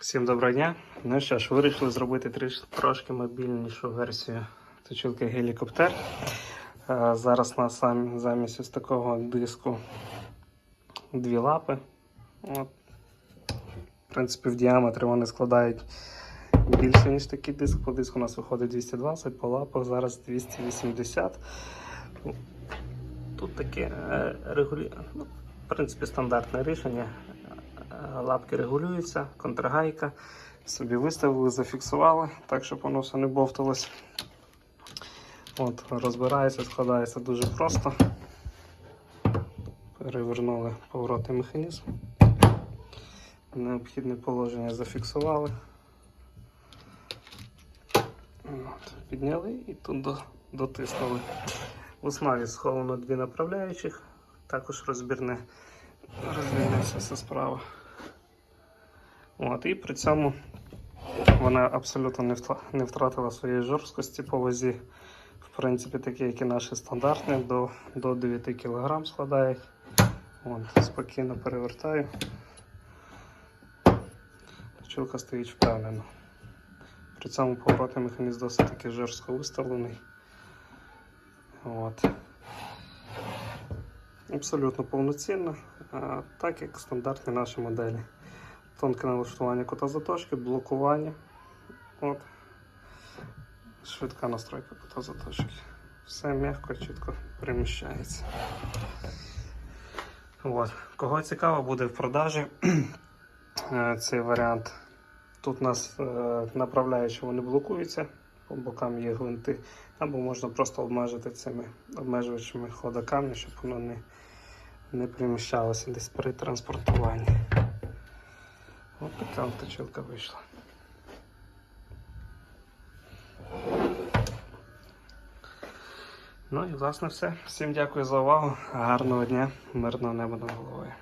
Всім доброго дня. Ну що ж, вирішили зробити трошки мобільнішу версію точилки гелікоптер. Е, Зараз у нас сам, замість ось такого диску дві лапи. От. В принципі, в діаметрі вони складають більше, ніж такий диск. По диску у нас виходить 220, по лапах зараз 280. Тут таке е, регулі... ну, в принципі, стандартне рішення. Е, Лапки регулюються, контргайка. Собі виставили, зафіксували, так, щоб воно все не бовталось. От, розбирається, складається дуже просто. Перевернули поворотний механізм. Необхідне положення зафіксували. От, підняли і тут до, дотиснули. В основі сховано дві направляючих, також розбірне, розбірне все, все справа. От, і при цьому вона абсолютно не, втратила своєї жорсткості по вазі. В принципі, такі, як і наші стандартні, до, до 9 кг складають. От, спокійно перевертаю. Точилка стоїть впевнено. При цьому поворотний механізм досить таки жорстко виставлений. От. Абсолютно повноцінно, так як стандартні наші моделі. Тонке налаштування кота заточки, блокування. От. Швидка настройка кота заточки. Все м'яко, чітко приміщається. От. Кого цікаво буде в продажі е, цей варіант. Тут нас е, направляючі вони блокуються, по бокам є гвинти, або можна просто обмежити цими обмежувачами хода камня, щоб воно не, не приміщалося десь при транспортуванні. Ось така от точилка вийшла. Ну і власне все. Всім дякую за увагу. Гарного дня, мирного неба над головою.